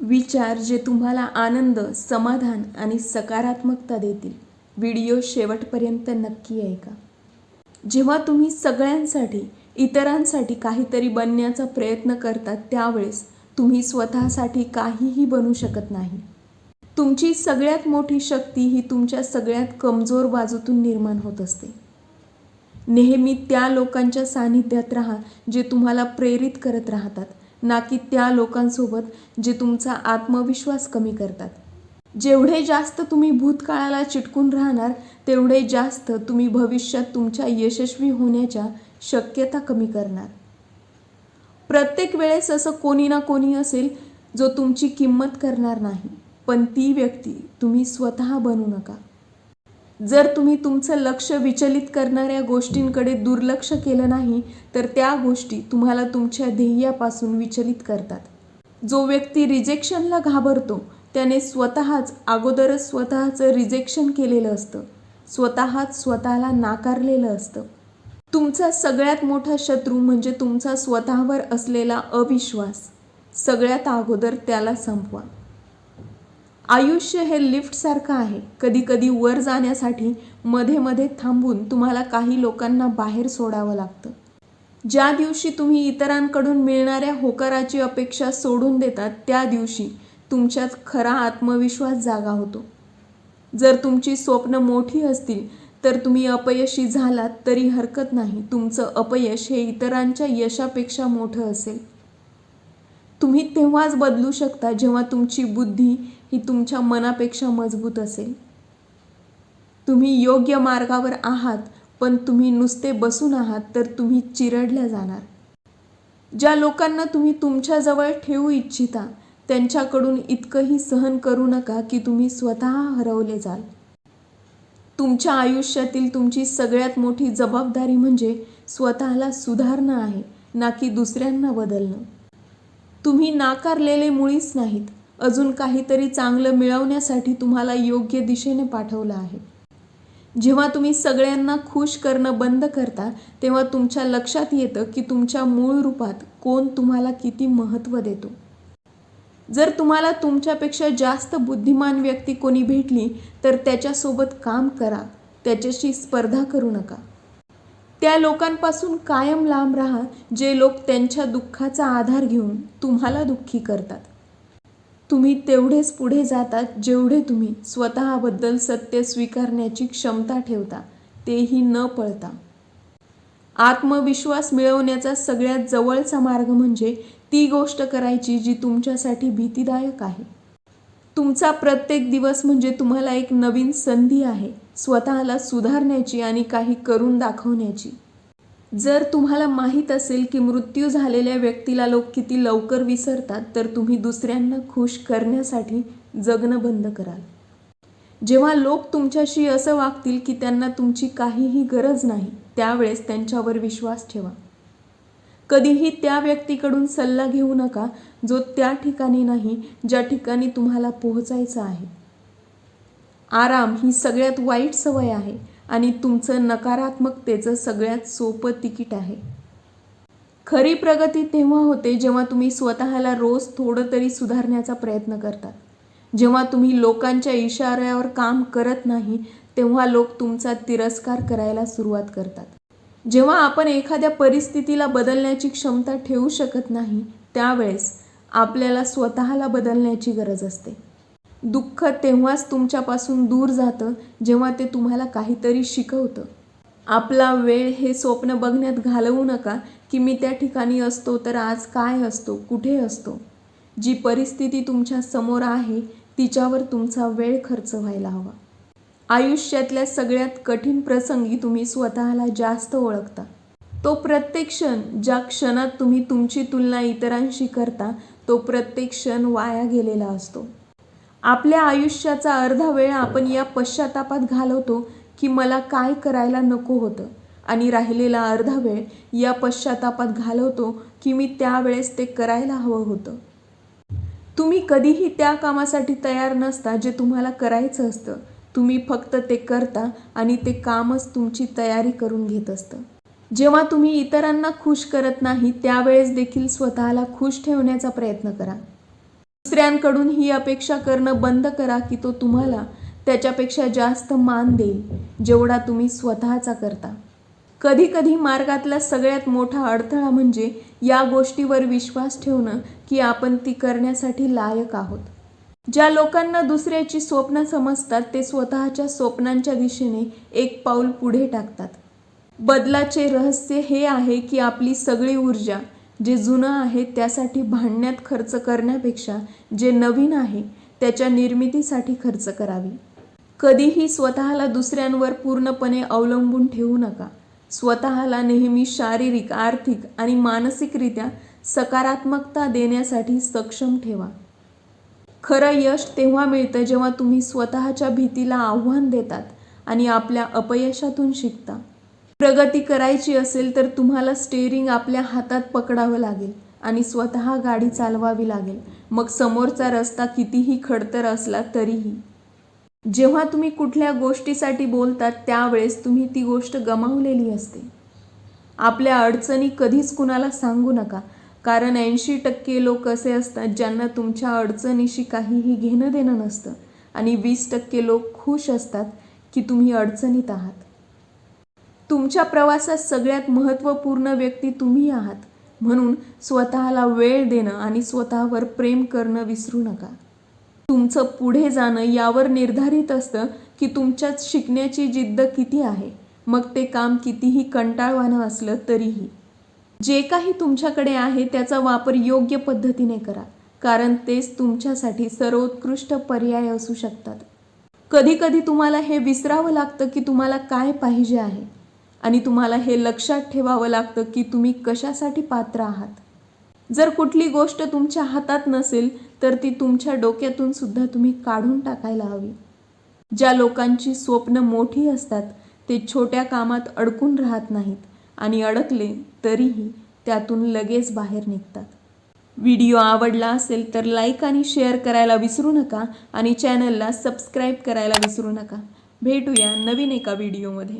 विचार जे तुम्हाला आनंद समाधान आणि सकारात्मकता देतील. व्हिडिओ शेवटपर्यंत नक्की ऐका. जेव्हा तुम्ही सगळ्यांसाठी इतरांसाठी काहीतरी बनण्याचा प्रयत्न करतात त्यावेळेस तुम्ही स्वतःसाठी काहीही बनू शकत नाही. तुमची सगळ्यात मोठी शक्ती ही तुमच्या सगळ्यात कमजोर बाजूतून निर्माण होत असते. नेहमी त्या लोकांच्या सानिध्यात राहा जे तुम्हाला प्रेरित करत राहतात. ना की त्या लोकांसोबत जे तुमचा आत्मविश्वास कमी करतात. जेवढे जास्त तुम्ही भूतकाळाला चिटकून राहणार तेवढे जास्त तुम्ही भविष्यात तुमच्या यशस्वी होण्याच्या शक्यता कमी करणार. प्रत्येक वेळेस असं कोणी ना कोणी असेल जो तुमची किंमत करणार नाही पण ती व्यक्ती तुम्ही स्वतः बनू नका. जर तुम्ही तुमचं लक्ष विचलित करणाऱ्या गोष्टींकडे दुर्लक्ष केलं नाही तर त्या गोष्टी तुम्हाला तुमच्या ध्येयापासून विचलित करतात. जो व्यक्ती रिजेक्शनला घाबरतो त्याने स्वतःच अगोदरच स्वतःचं रिजेक्शन केलेलं असतं. स्वतःच स्वतःला नाकारलेलं असतं. तुमचा सगळ्यात मोठा शत्रू म्हणजे तुमचा स्वतःवर असलेला अविश्वास. सगळ्यात अगोदर त्याला संपवा. आयुष्य हे लिफ्टसारखं आहे. कधी कधी वर जाण्यासाठी मध्ये मध्ये थांबून तुम्हाला काही लोकांना बाहेर सोडावं लागतं. ज्या दिवशी तुम्ही इतरांकडून मिळणाऱ्या होकाराची अपेक्षा सोडून देतात त्या दिवशी तुमच्यात खरा आत्मविश्वास जागा होतो. जर तुमची स्वप्न मोठी असतील तर तुम्ही अपयशी झालात तरी हरकत नाही. तुमचं अपयश हे इतरांच्या यशापेक्षा मोठं असेल. तुम्ही तेव्हाच बदलू शकता जेव्हा तुमची बुद्धी ही तुमच्या मनापेक्षा मजबूत असेल. तुम्ही योग्य मार्गावर आहात पण तुम्ही नुसते बसून आहात तर तुम्ही चिरडल्या जाणार. ज्या लोकांना तुम्ही तुमच्याजवळ ठेवू इच्छिता त्यांच्याकडून इतकंही सहन करू नका की तुम्ही स्वतः हरवले जाल. तुमच्या आयुष्यातील तुमची सगळ्यात मोठी जबाबदारी म्हणजे स्वतःला सुधारणं आहे ना की दुसऱ्यांना बदलणं. तुम्ही नाकारलेले मुळीच नाहीत. अजून काहीतरी चांगलं मिळवण्यासाठी तुम्हाला योग्य दिशेने पाठवलं आहे. जेव्हा तुम्ही सगळ्यांना खुश करणं बंद करता तेव्हा तुमच्या लक्षात येतं की तुमच्या मूळ रूपात कोण तुम्हाला किती महत्त्व देतो. जर तुम्हाला तुमच्यापेक्षा जास्त बुद्धिमान व्यक्ती कोणी भेटली तर त्याच्यासोबत काम करा. त्याच्याशी स्पर्धा करू नका. त्या लोकांपासून कायम लांब राहा जे लोक त्यांच्या दुःखाचा आधार घेऊन तुम्हाला दुःखी करतात. तुम्ही तेवढेच पुढे जातात जेवढे तुम्ही स्वतःबद्दल सत्य स्वीकारण्याची क्षमता ठेवता तेही न पळता. आत्मविश्वास मिळवण्याचा सगळ्यात जवळचा मार्ग म्हणजे ती गोष्ट करायची जी तुमच्यासाठी भीतीदायक आहे. तुमचा प्रत्येक दिवस म्हणजे तुम्हाला एक नवीन संधी आहे स्वतःला सुधारण्याची आणि काही करून दाखवण्याची. जर तुम्हाला माहीत असेल की मृत्यू झालेल्या व्यक्तीला लोक किती लवकर विसरतात तर तुम्ही दुसऱ्यांना खुश करण्यासाठी जगणं बंद कराल. जेव्हा लोक तुमच्याशी असं वागतील की त्यांना तुमची काहीही गरज नाही त्यावेळेस त्यांच्यावर विश्वास ठेवा. कधीही त्या व्यक्तीकडून सल्ला घेऊ नका जो त्या ठिकाणी नाही ज्या ठिकाणी तुम्हाला पोहोचायचं आहे. आराम ही सगळ्यात वाईट सवय आहे. आणि तुमचं नकारात्मकतेचं सगळ्यात सोपं तिकीट आहे. खरी प्रगती तेव्हा होते जेव्हा तुम्ही स्वतःला रोज थोडं तरी सुधारण्याचा प्रयत्न करतात. जेव्हा तुम्ही लोकांच्या इशाऱ्यावर काम करत नाही तेव्हा लोक तुमचा तिरस्कार करायला सुरुवात करतात. जेव्हा आपण एखाद्या परिस्थितीला बदलण्याची क्षमता ठेवू शकत नाही त्यावेळेस आपल्याला स्वतःला बदलण्याची गरज असते. दुःख तेव्हाच तुमच्यापासून दूर जातं जेव्हा ते तुम्हाला काहीतरी शिकवतं. आपला वेळ हे स्वप्न बघण्यात घालवू नका की मी त्या ठिकाणी असतो तर आज काय असतो कुठे असतो. जी परिस्थिती तुमच्यासमोर आहे तिच्यावर तुमचा वेळ खर्च व्हायला हवा. आयुष्यातल्या सगळ्यात कठीण प्रसंगी तुम्ही स्वतःला जास्त ओळखता. तो प्रत्येक क्षण ज्या क्षणात तुम्ही तुमची तुलना इतरांशी करता तो प्रत्येक क्षण वाया गेलेला असतो. आपल्या आयुष्याचा अर्धा वेळ आपण या पश्चातापात घालवतो की मला काय करायला नको होतं. आणि राहिलेला अर्धा वेळ या पश्चातापात घालवतो की मी त्यावेळेस ते करायला हवं होतं. तुम्ही कधीही त्या कामासाठी तयार नसता जे तुम्हाला करायचं असतं. तुम्ही फक्त ते करता आणि ते कामच तुमची तयारी करून घेत असतं. जेव्हा तुम्ही इतरांना खुश करत नाही त्यावेळेस देखील स्वतःला खुश ठेवण्याचा प्रयत्न करा. दुसऱ्यांकडून ही अपेक्षा करणं बंद करा की तो तुम्हाला त्याच्यापेक्षा जास्त मान देईल जेवढा तुम्ही स्वतःचा करता. कधी कधी मार्गातला सगळ्यात मोठा अडथळा म्हणजे या गोष्टीवर विश्वास ठेवणं की आपण ती करण्यासाठी लायक आहोत. ज्या लोकांना दुसऱ्याची स्वप्न समजतात ते स्वतःच्या स्वप्नांच्या दिशेने एक पाऊल पुढे टाकतात. बदलाचे रहस्य हे आहे की आपली सगळी ऊर्जा जे जुनं आहे त्यासाठी भांडण्यात खर्च करण्यापेक्षा जे नवीन आहे त्याच्या निर्मितीसाठी खर्च करावी. कधीही स्वतःला दुसऱ्यांवर पूर्णपणे अवलंबून ठेवू नका. स्वतःला नेहमी शारीरिक आर्थिक आणि मानसिकरित्या सकारात्मकता देण्यासाठी सक्षम ठेवा. खरं यश तेव्हा मिळतं जेव्हा तुम्ही स्वतःच्या भीतीला आव्हान देतात आणि आपल्या अपयशातून शिकता. प्रगती करायची असेल तर तुम्हाला स्टेअरिंग आपल्या हातात पकडावं लागेल आणि स्वतः गाडी चालवावी लागेल. मग समोरचा रस्ता कितीही खडतर असला तरीही. जेव्हा तुम्ही कुठल्या गोष्टीसाठी बोलतात त्यावेळेस तुम्ही ती गोष्ट गमावलेली असते. आपल्या अडचणी कधीच कुणाला सांगू नका. कारण ऐंशी टक्के लोक असे असतात ज्यांना तुमच्या अडचणीशी काहीही घेणं देणं नसतं. आणि वीस टक्के लोक खुश असतात की तुम्ही अडचणीत आहात. तुमच्या प्रवासात सगळ्यात महत्त्वपूर्ण व्यक्ती तुम्ही आहात. म्हणून स्वतःला वेळ देणं आणि स्वतःवर प्रेम करणं विसरू नका. तुमचं पुढे जाणं यावर निर्धारित असतं की तुमच्यात शिकण्याची जिद्द किती आहे. मग ते काम कितीही कंटाळवाणं असलं तरीही. जे काही तुमच्याकडे आहे त्याचा वापर योग्य पद्धतीने करा. कारण तेच तुमच्यासाठी सर्वोत्कृष्ट पर्याय असू शकतात. कधीकधी तुम्हाला हे विसरावं लागतं की तुम्हाला काय पाहिजे आहे. आणि तुम्हाला हे लक्षात ठेवावं लागतं की तुम्ही कशासाठी पात्र आहात. जर कुठली गोष्ट तुमच्या हातात नसेल तर ती तुमच्या डोक्यातून सुद्धा तुम्ही काढून टाकायला हवी. ज्या लोकांची स्वप्न मोठी असतात ते छोट्या कामात अडकून राहत नाहीत आणि अडकले तरीही त्यातून लगेच बाहेर निघतात. व्हिडिओ आवडला असेल तर लाईक आणि शेअर करायला विसरू नका आणि चॅनलला सबस्क्राईब करायला विसरू नका. भेटूया नवीन एका व्हिडिओमध्ये.